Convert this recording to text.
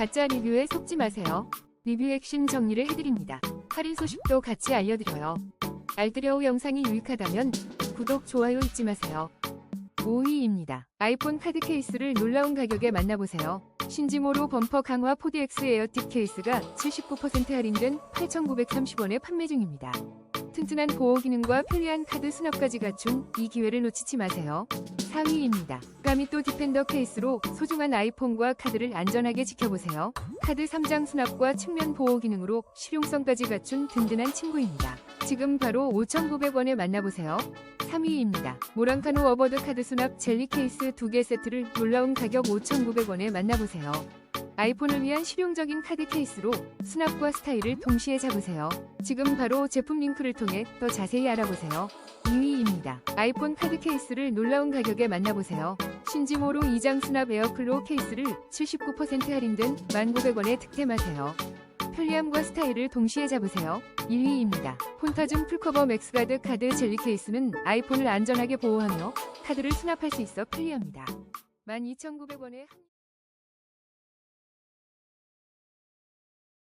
가짜 리뷰에 속지 마세요. 리뷰 핵심 정리를 해드립니다. 할인 소식도 같이 알려드려요. 알뜰여우 영상이 유익하다면 구독, 좋아요 잊지 마세요. 5위입니다. 아이폰 카드 케이스를 놀라운 가격에 만나보세요. 신지모로 범퍼 강화 4DX 에어팁 케이스가 79% 할인된 8,930원에 판매 중입니다. 튼튼한 보호 기능과 편리한 카드 수납까지 갖춘 이 기회를 놓치지 마세요. 4위입니다. 까미또 디펜더 케이스로 소중한 아이폰과 카드를 안전하게 지켜보세요. 카드 3장 수납과 측면 보호 기능으로 실용성까지 갖춘 든든한 친구입니다. 지금 바로 5,900원에 만나보세요. 3위입니다. 모랑카노 어버드 카드 수납 젤리 케이스 2개 세트를 놀라운 가격 5,900원에 만나보세요. 아이폰을 위한 실용적인 카드 케이스로 수납과 스타일을 동시에 잡으세요. 지금 바로 제품 링크를 통해 더 자세히 알아보세요. 2위입니다. 아이폰 카드 케이스를 놀라운 가격에 만나보세요. 신지모로 2장 수납 에어플로우 케이스를 79% 할인된 1,900원에 득템하세요. 편리함과 스타일을 동시에 잡으세요. 1위입니다. 폰타즘 풀커버 맥스가드 카드 젤리 케이스는 아이폰을 안전하게 보호하며 카드를 수납할 수 있어 편리합니다. 12,900원에